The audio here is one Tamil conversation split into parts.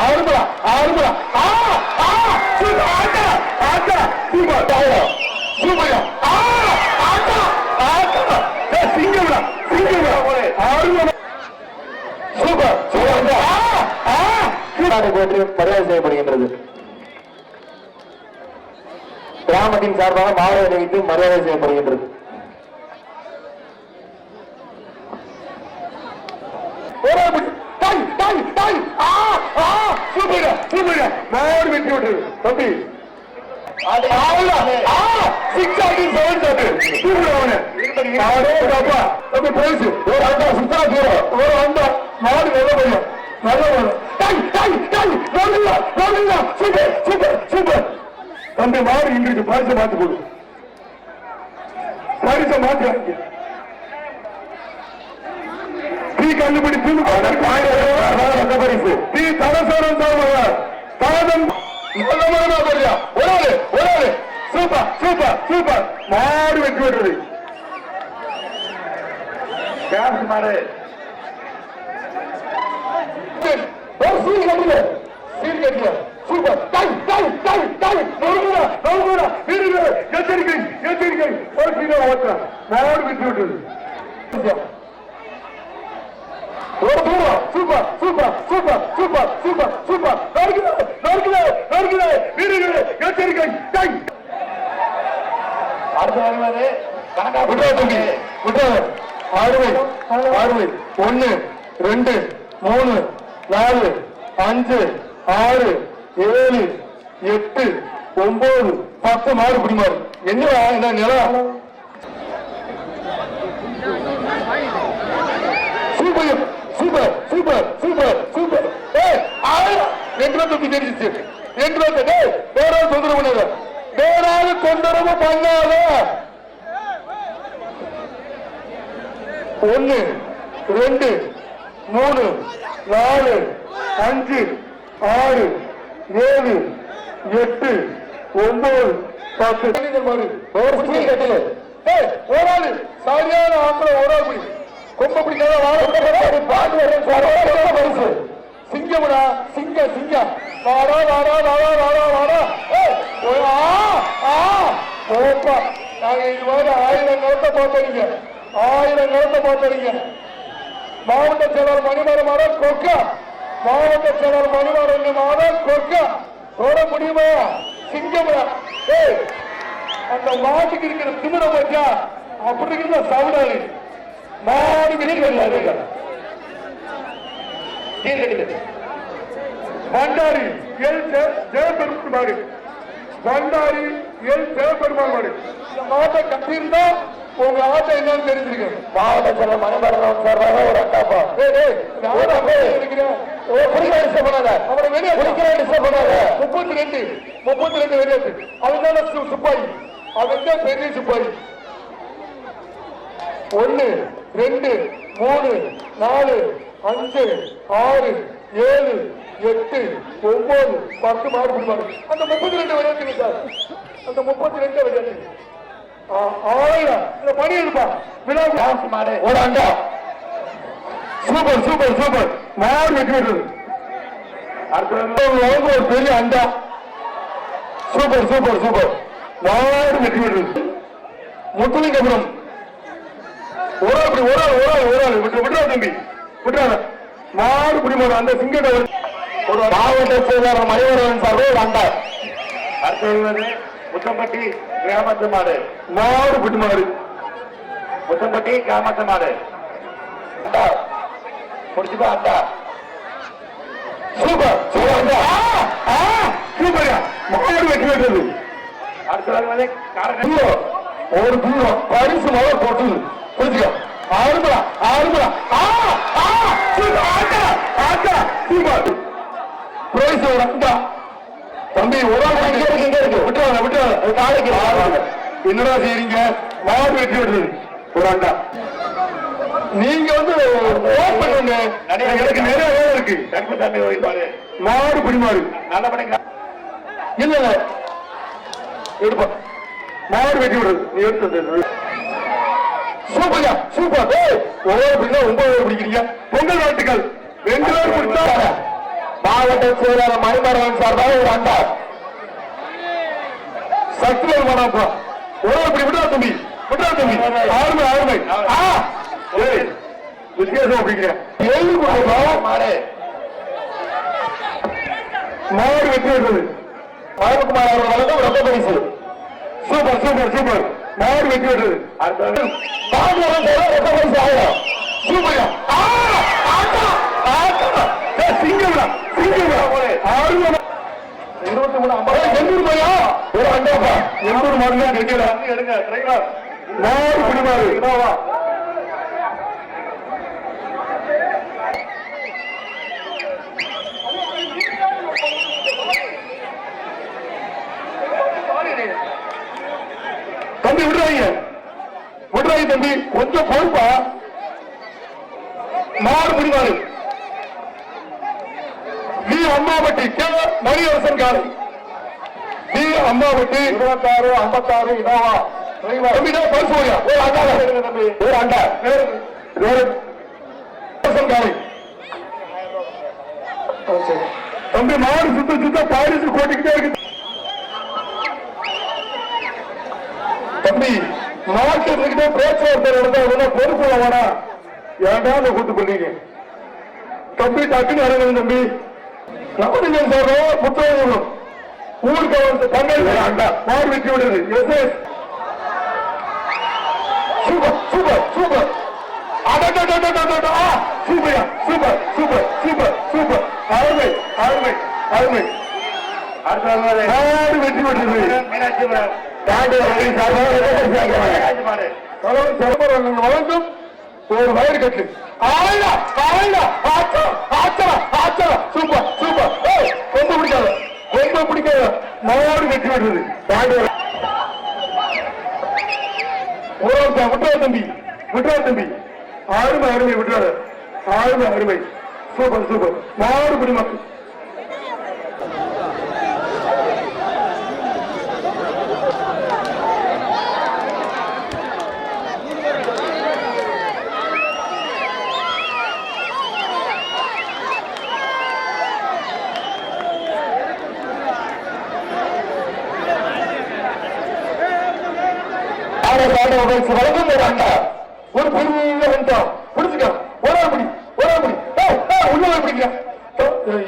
ஆறுமுடா ஆறுமுடா ஆ ஆ சூப்பர் ஆட்டா ஆட்டா. சூப்பர் தாயா சூப்பர் ஆ ஆட்டா ஆட்டா. ஏய், சிங்கம்டா சிங்கம்டா ஆறுமுடா சூப்பர் சூப்பர் ஆ ஆ சூப்பர். போட்டு மரியாதை செய்யப்படுகின்றது. கிராமத்தின் சார்பாக மாலை அணிவித்து மரியாதை செய்யப்படுகின்றது. ஒரு நிமிஷம். டை, டை, டை. ஆ, ஆ, சூப்பர்ங்க, சூப்பர்ங்க. மாடு வெட்டி விட்டுரு. தம்பி. ஆவுல. ஆ, six ஆகி seven சூப்பர். தம்பி. மாடு நல்ல பையன். நல்ல பையன். டை, டை, டை. நோடுங்க, நோடுங்க. Super, super, super. தம்பி மாடு இன்றைக்கு பரிசை மாத்தி போடு பரிசை மாத்தி தீ கண்டுபிடி திமுக பரிசு தீ தலசோரம் சார்பாக தாதம் நல்லமான பரியா ஒரு ஆளு ஒரு ஆளு சூப்பர் சூப்பர் சூப்பர் மாடு வெற்றி பெற்றது கேப்ஸ் மாடு ஒரு சீல் கட்டுங்க சீல் கட்டுங்க சூப்பர் டை டை டை டை நோடுடா நோடுடா வீரர்களே எச்சரிக்கை எச்சரிக்கை ஒரு சீலை ஓட்டுற மாடு வெற்றி பெற்றது ஒரு super super super super super super நறுக்குது நறுக்குது நறுக்குது வீரர்களே எச்சரிக்கை டை அடுத்து வருவது கணக்கா விட்டாரு தம்பி விட்டாரு ஆறுவை ஆறுவை ஒன்னு ரெண்டு மூணு நாலு அஞ்சு ஆறு ஏழு எட்டு ஒன்பது பத்து மாடு பிடிமாறு என்னடா என்ன நிலம் super super super super super ஏய் ஆயிரம் ரெண்டு ரூபா தூக்கி தெரிஞ்சிச்சு. ரெண்டு ரூபா டேய் வேறாவது தொந்தரவு பண்ணாத. வேறாவது தொந்தரவு பண்ணாத. ஒன்னு ரெண்டு மூணு நாலு அஞ்சு ஆறு ஏழு எட்டு ஒன்பது பத்து. மாதிரி ஒரு ஆளு. சரியான ஆம்பளை ஒரு ஆள் பிடி கொம்ப பிடிக்காத வாழ பாட்டு வர பரிசு சிங்கம்டா சிங்க சிங்கம். வாடா வாடா வாடா வாடா வாடா. ஏய் ஒரு ஆ ஆ நாங்க இது மாதிரி ஆயிரம் நிலத்தை பார்த்தீங்க ஆயிரம் நிலத்தை பார்த்தீங்க மாவட்ட செயலர் மணிமரமான கொக்கா. மாவட்ட செயலர் மணிமரமான கொக்கா. போட முடியுமா? சிங்கம்டா. ஏய் அந்த மாட்டுக்கு இருக்கிற திமிர பச்சா? அப்படி இருக்கிற சவுடாளி மாடு கிடைக்கல பண்டாரி எல் ஜெயபெருமாள் மாடு. பண்டாரி எல் ஜெயபெருமாள் மாடு. மாட்டை கட்டியிருந்தா உங்க ஆட்டை என்னன்னு தெரிஞ்சிருக்கு மாவட்ட செல்ல மணிமரணம் சார்பாக ஒரு அட்டாப்பா அவனை வெளியே முப்பத்தி ரெண்டு முப்பத்தி ரெண்டு வெளியேற்று அதுதான் சிப்பாய். அதுதான் பெரிய சிப்பாய். ஒன்னு ரெண்டு மூணு நாலு அஞ்சு ஆறு ஏழு எட்டு ஒன்பது பத்து மாடு பிடிப்பாரு அந்த முப்பத்தி ரெண்டு விளையாட்டு சார். அந்த முப்பத்தி ரெண்டு விளையாட்டு ஆயிரம் இந்த மணி எடுப்பா. விழா மாடு. ஒரு அண்டா. Super super super. மாடு வெற்றி அடுத்த ஒரு பெரிய அண்டா. Super super super. மாடு வெற்றி பெற்றது. முத்துலிங்கபுரம். ஒரு ஆள் இப்படி ஒரு ஆள் ஒரு ஆள் ஒரு ஆள். விட்டு விட்டுறா தம்பி. மாடு பிடிமாடு அந்த சிங்கத்தை ஒரு- மாவட்ட செயலாளர் மணிவரன் சார்பாக வந்தார். அண்டா முத்தம்பட்டி கிராமத்து மாடு. மாடு பிடிமாடு முத்தம்பட்டி கிராமத்து மாடு. அண்டா முடிச்சுப்பா அண்டா சூப்பர். சூப்பர் மாடு வெற்றி பெற்றது அடுத்து ஒரு தூரம் பரிசு மழை போட்டு புரிஞ்சுக்க. ஆறுபடா ஆறுபடா ஆ ஆ. பிரைஸ் ஒரு அண்டா தம்பி ஒரு இங்க இருக்கு இங்க இருக்கு. அது நாளைக்கு ஆறுபடா. என்னடா செய்றீங்க? மாடு வெற்றி விடுறது ஒரு நீங்க வந்து பண்ணுங்க எனக்கு நிறைய வேலை இருக்கு. மாடு பிடிமாடு நல்லபடி இல்ல இல்ல. எடுப்பா. மாடு வெட்டி விடுறது நீ சூப்பர்யா சூப்பர். ஒவ்வொரு பிள்ளை ஒன்பது பிடிக்கிறீங்க பொங்கல் வாழ்த்துக்கள். ரெண்டு பேர் பிடிச்சா மாவட்ட செயலாளர் மணிமரவன் சார்பாக ஒரு அண்டா சக்திவேல் வேணாப்பா ஒரு இப்படி விடா தம்பி விடா தம்பி. ஆறுமை ஆறுமை ஆ. வித்தியாசம் அப்படிங்கிற ஏழு கொடுப்பா மாடு மாடு வெற்றி பெற்றது. அருண்குமார் அவர்கள் ரொக்க பரிசு. Super super super. மாடு வெற்றி பெற்றது அடுத்தது பாண்டியவன் தேவை ரொக்க பரிசு ஆயிரம் சூப்பர்யா. சிங்கம்டா சிங்கம்டா. ஆறுமை இருபத்தி மூணு ஐம்பது. எண்ணூறு மையா ஒரு அண்டாப்பா எண்ணூறு மாடு எடுங்க மாடு பிடிமாறு இனோவா தம்பி விடுறாங்க. விடுறாங்க தம்பி. கொஞ்சம் பொறுப்பா. மாறு முடிவாரு வி. அம்மாவட்டி கே. மணியரசன் காலை. வி. அம்மாவட்டி இருபத்தாறு ஐம்பத்தாறு இனோவா. தம்பி தான் பரிசு போயா ஒரு அண்டா. தம்பி ஒரு அண்டா. காலை. தம்பி மாடு சுத்த சுத்த பாரிசு கோட்டிக்கிட்டே இருக்கு தம்பி மார்க்கெட்டுக்கிட்ட பேச்சுவார்த்தை நடந்தா ஒன்றும் பொறுப்பு வேணா ஏன்டா அந்த கூத்து பண்ணீங்க தம்பி டக்குன்னு இறங்குங்க தம்பி. நவனிஜன் சார் புத்தகம். ஊருக்கு வந்து அண்டா மாடு வெற்றி விடுது. Yes yes. Super super super. Super super super super super. அருமை அருமை அருமை. அடுத்தது மாடு வெற்றி விடுறது மீனாட்சி தலைவர் சிதம்பரம் வழங்கும் ஒரு வயர் கட்டு. ஆயிடா ஆயிடா ஆச்சா ஆச்சா ஆச்சா. Super super. ரொம்ப பிடிக்காத ரொம்ப பிடிக்காத மாடு வெற்றி விடுறது ஒரு தம்பி விட்டுறா தம்பி. ஆறுமை அருமை விட்டுறாரு ஆறுமை அருமை. Super super. மாடு குடிமக்கள். வழங்கும் ஒரு அண்டா ஒரு பெரிய வெண்டம் பிடிச்சுக்க ஒரே முடி ஒரே முடி ஏய், ஏய், உள்ள பிடிக்க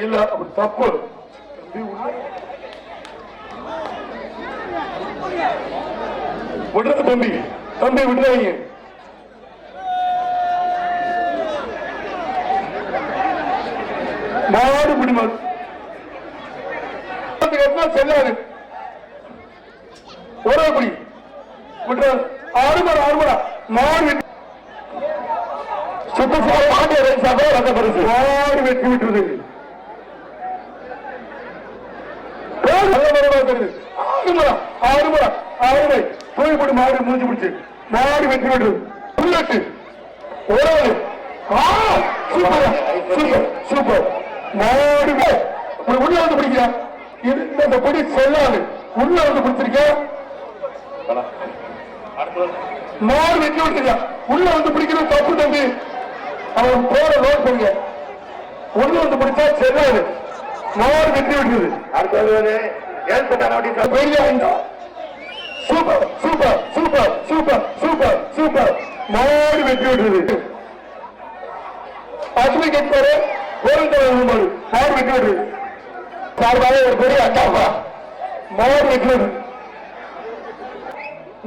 இல்ல அப்படி தப்பு. விடுறது தம்பி. தம்பி விடுறாங்க மாடு பிடிமாடு செல்லாது. ஒரே பிடி. விட்டுறாரு ஆறுமரா ஆறுமரா மாடு வெற்றி சுற்றுச்சூழல் பாண்டியவன் சார்பாக ரொக்க பரிசு. மாடு வெற்றி விட்டுறது பேர் நல்ல மரமா மாடு மூஞ்சி பிடிச்சு மாடு வெற்றி புல்லட்டு ஒரு சூப்பர் சூப்பர் சூப்பர். மாடு உள்ள வந்து இந்த படி செல்லாது. உள்ள வந்து மாடு வெட்டி விட்டுருக்க உள்ள வந்து பிடிக்கிறது தப்பு தம்பி. அவன் போற லோட் பண்ணுங்க உள்ள வந்து பிடிச்சா செல்லாது மாடு வெட்டி விட்டுருது. அடுத்தது super super super super super super. மாடு வெட்டி விட்டுருது. அசுமி கேட்பாரு ஒரு மாடு வெட்டி விட்டுருது. சார்பாக ஒரு பெரிய அண்டாப்பா மாடு வெட்டி விடுது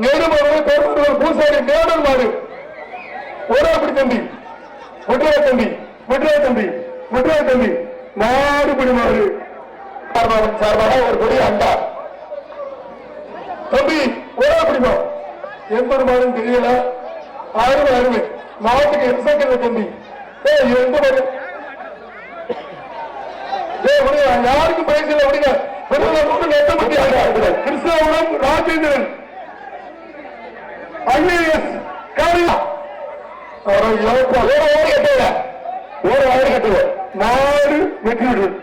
நேருமாடு பேர் பூசாரி நேடல் மாறு ஒரு அப்படி தம்பி. விட்டுறா தம்பி விட்டுறா தம்பி விட்டுறா தம்பி. நாடு பிடி மாடு சார்பாக ஒரு பெரிய அண்டா. தம்பி ஒரு பிடிமா எந்த ஒரு மாடும் தெரியல. அருமை. அருமை மாட்டுக்கு எக்ஸாக்ட் தம்பி. ஏய் எந்த மாடு ஏய் விடுங்க யாருக்கும் பயிற்சி இல்லை விடுங்க விடுங்க விடுங்க எந்த மணி ராஜேந்திரன். ஐஏஎஸ் காரியா. ஒரு ஓடி கட்டுவ ஒரு ஓடி கட்டுவ மாடு வெற்றி விடுவது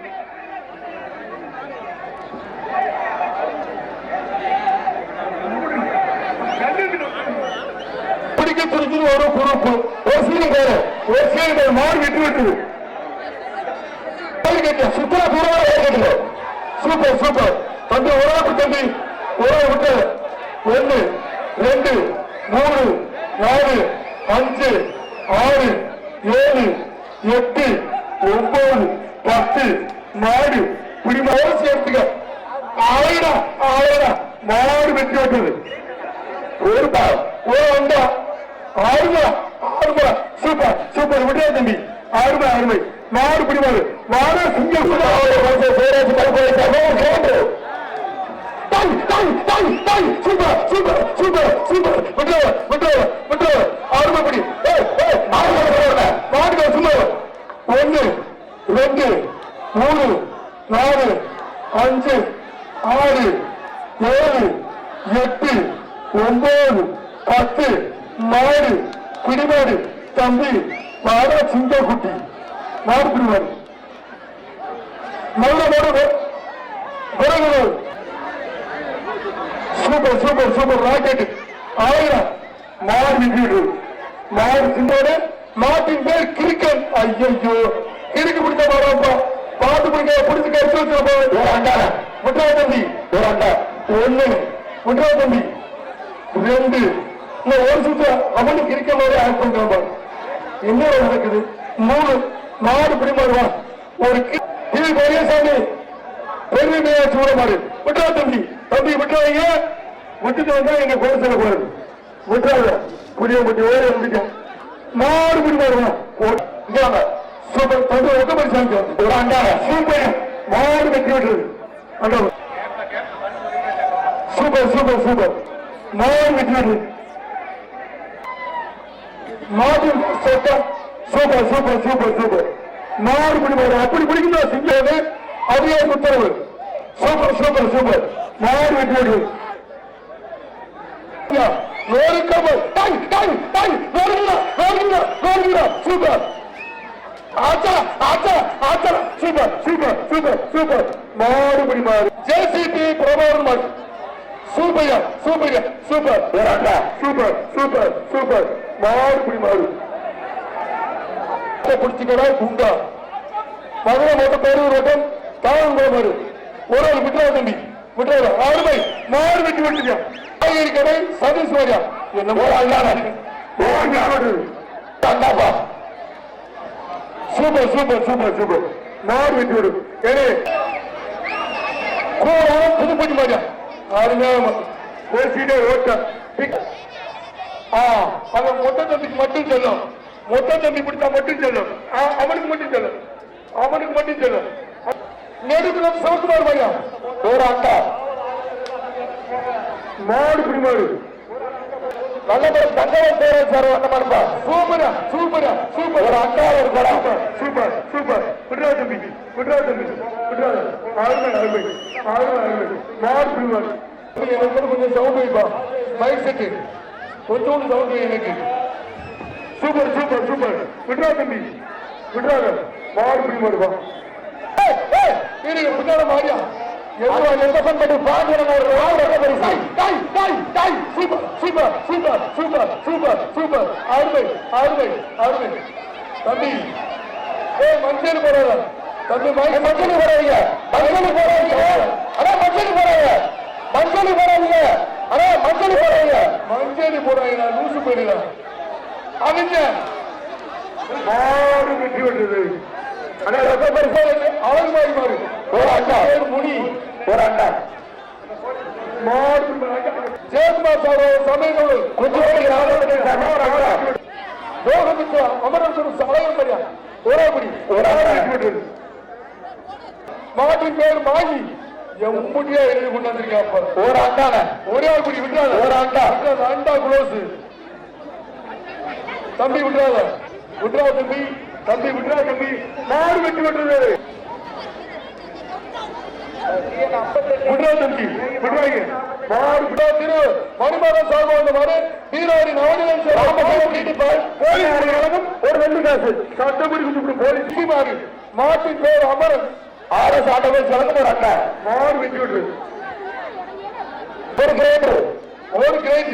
பிடிக்க பிடிச்சது ஒரு பொறுப்பு. ஒரு சீனி பேரு ஒரு சீனி பேரு மாடு விட்டு விட்டுது மாடு கேட்டு சுத்தா சூப்பர் சூப்பர். தம்பி ஒரு தம்பி. ஒரு விட்டு. ஒன்னு ரெண்டு. மூணு நாலு அஞ்சு ஆறு ஏழு எட்டு ஒன்பது பத்து நாடு குடிமகன் சேர்த்துக்க ஆயிரம் ஆயிரம் நாடு வெற்றி விட்டது ஒரு பால் ஒரு அண்டா ஆறுமா ஆறுமா சூப்பர் சூப்பர் விடுதா தம்பி ஆறுமை ஆறுமை நாடு பிடிவாரு நாடு சிங்கம் பேராசி கருப்பை கேட்டு டாய் சூப்பர் சூப்பர் சூப்பர் சூப்பர் விட்டு விட்டு விட்டு சும்மா ரெண்டு மூணு நாலு அஞ்சு ஆறு ஏழு எட்டு ஒன்பது பத்து மாடு பிடிமாடு தம்பி மாடா சிங்க குட்டி மாடு பிடிமாடு நல்ல மாடு பிறகு சூப்பர் சூப்பர் சூப்பர் ராக்கெட். ஆயிரம். மாடு விட்டு மாடு சிந்தோடு. மாட்டின் பேர் கிரிக்கெட். ஐயோ கிறுக்கு பிடிச்ச மாடாப்பா பாத்து பிடிக்க பிடிச்சு கடிச்சு வச்சிருப்பா அண்டா முட்டா தம்பி. ஒரு அண்டா ஒண்ணு. முட்டா தம்பி. ரெண்டு. இந்த ஒரு சுற்று அவனுக்கு இருக்க மாதிரி ஆட் பண்றான் என்ன நடக்குது. மூணு. மாடு பிடிமாடுவா ஒரு கி- இது பெரியசாமி பெருமையா சூட மாடு விட்டா தம்பி. தம்பி விட்டுறாங்க விட்டுட்டு வந்தா எங்க கூட சொல்ல விட்டுறாங்க புரிய முட்டி ஓடி வந்துட்டேன் மாடு பிடி மாடுவா சூப்பர். தம்பி ஒக்க மாதிரி ஒரு அண்டா சூப்பர். மாடு வெட்டி விட்டுறது அண்டா சூப்பர் சூப்பர் சூப்பர். மாடு வெட்டி விட்டுறது மாடு சட்டம் சூப்பர் சூப்பர் சூப்பர் சூப்பர். மாடு பிடி மாடு அப்படி பிடிக்குதா சிங்காவது அதே உத்தரவு சூப்பர் சூப்பர் சூப்பர். மாடு வெற்றி ஒரு கபல் டாய் டாய் டாய் நோடுங்க நோடுங்க நோடுங்க சூப்பர் ஆச்சா ஆச்சா ஆச்சா சூப்பர் சூப்பர் சூப்பர் சூப்பர் மாடு பிடி மாடு ஜேசிபி பிரபாகர் மாடு super super super super super super மாடு பிடி மாடு பிடிச்சிக்கடா குண்டா மதுரை மொத்த பேரூர் வட்டம் தாவங்குளம் மாடு ஒரு ஆள் விட்டுறா தம்பி விட்டுறா ஆறுமை மாடு வெட்டி விட்டுருக்கா காய்கறி கடை சதீஷ் வாரியா என்ன அண்டாப்பா சூப்பர் சூப்பர் சூப்பர் சூப்பர். மாடு வெட்டி விடு ஏனே கோலம் புதுப்பட்டி மாதிரியா அருமையான பேசிட்டே ஓட்ட. ஆ அவன் மொத்த தம்பிக்கு மட்டும் செல்லும். மொத்த தம்பி பிடிச்சா மட்டும் செல்லும். அவனுக்கு மட்டும் செல்லும். அவனுக்கு மட்டும் செல்லும். நெடுக்கு நம்ம சிவகுமார் ஒரு அக்கா மாடு பிடி மாடு. நல்ல பேர் தங்கவன் பேர சார் வந்த சூப்பரா சூப்பரா சூப்பர். ஒரு அக்கா ஒரு படம். சூப்பர் சூப்பர் விட்ரா தம்பி விட்ரா தம்பி விட்ரா அருமை அருமை அருமை அருமை. மாடு பிடி மாடு. எனக்கு கொஞ்சம் சவுண்ட் வைப்பா மைக் செட்டு கொஞ்சோண்டு சவுண்ட் வை எனக்கு. Super super super. விட்ரா தம்பி விட்றாங்க மாடு பிடி மாடுப்பா. பின்னால மாறியா எவ்வளவு எந்த தம்பி மஞ்சள் போடாத தம்பி மஞ்சள் போடாதீங்க மஞ்சள் போடாதீங்க அடா மஞ்சள் போடாதீங்க மஞ்சள் போடாதீங்க அடா மஞ்சள் போடாதீங்க மஞ்சள் போடாதீங்க லூசு போயிடுங்க அவங்க மாடு விட்டது அண்ணா ரத்த பரிசோதனை அவன் மாதிரி மாறு. ஒரு அண்ணா முனி ஒரு அண்ணா மாடு ஜெயக்குமா சார் சமயங்கள் கொஞ்சம் யோகமித்ரா அமரேஸ்வர சமயம் சரியா ஒரு மாட்டின் பேர் மாகி எழுதி கொண்டு வந்திருக்கா ஒரு அண்டான ஒரே ஒரு குடி விட்டுறாத. ஒரு அண்டா அண்டா குளோஸ் தம்பி விட்டுறாத. விட்டுறா தம்பி. தம்பி விட்டுறா தம்பி. மாடு வெட்டி விட்டுறது விட்றா தம்பி விட்றாங்க மாடு விட்டா திரு மணிமாறன் சார்பா வந்த மாடு வீராடி நவநிலம் ஒரு ரெண்டு காசு. சட்டப்படி கும்பிட்டு போலீஸ் மாடு மாட்டின் பேர் அமரன். ஆர்எஸ் ஆட்டோவை சிறந்த ஒரு அண்ணா. மாடு வெட்டி விட்டுறது ஒரு கிரேட் ஒரு கிரேட்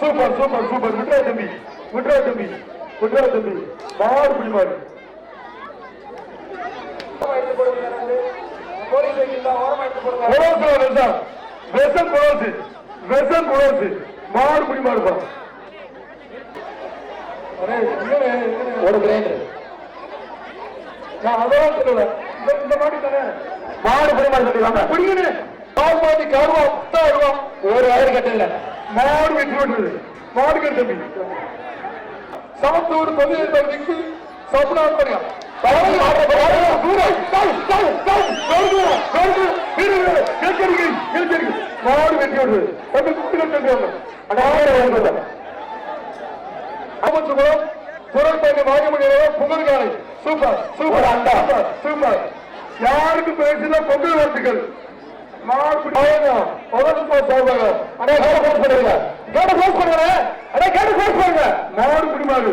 சூப்பர் சூப்பர் சூப்பர். விட்றா தம்பி விட்றா தம்பி விட்றா தம்பி. மாடு பிடி குளோஸ் வெசம் வெசம் குளோஸ் வெசம் குளோஸ் மாடு அரே, இங்கனே, இங்கனே. ஒரு கிரைண்டர் நான் அதான் சொல்லல. இந்த மாடி தானே? மாடு புரிமாறு சொல்லிடுவாங்க பிடிங்கண்ணே. பால் மாட்டி காருவா பத்தாயிரம் ரூபா ஒரு வயது கட்டில மாடு வெற்றி பெற்றது மாடு கட்டு தம்பி. சாத்தூர் தொழில் பகுதிக்கு சப்னான் பண்ணியா குட்டி அமைச்சுக்குளம் துறைப்பயணி வாங்கமணி பொங்கல் காலை. சூப்பர் சூப்பர் அண்டா. சூப்பர் யாருக்கு பேசினா பொங்கல் வாழ்த்துக்கள். மாடு குடிமாறு